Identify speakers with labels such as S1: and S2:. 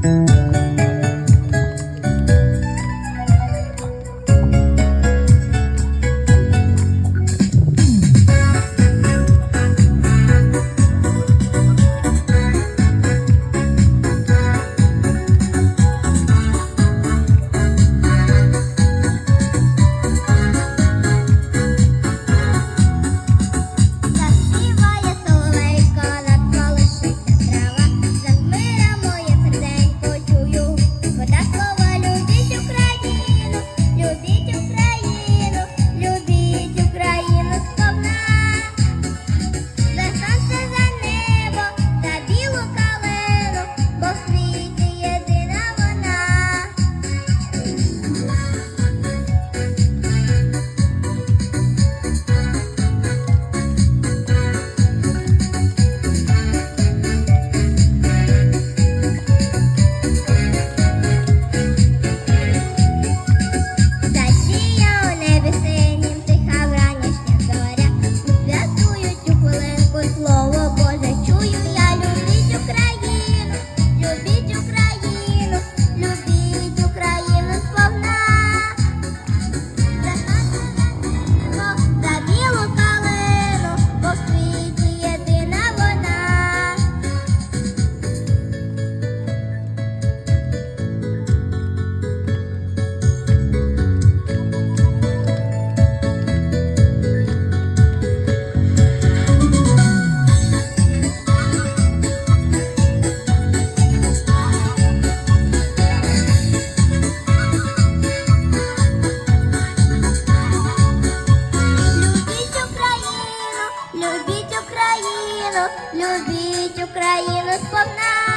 S1: Thank you. любіть Україну, любіть Україну сповна.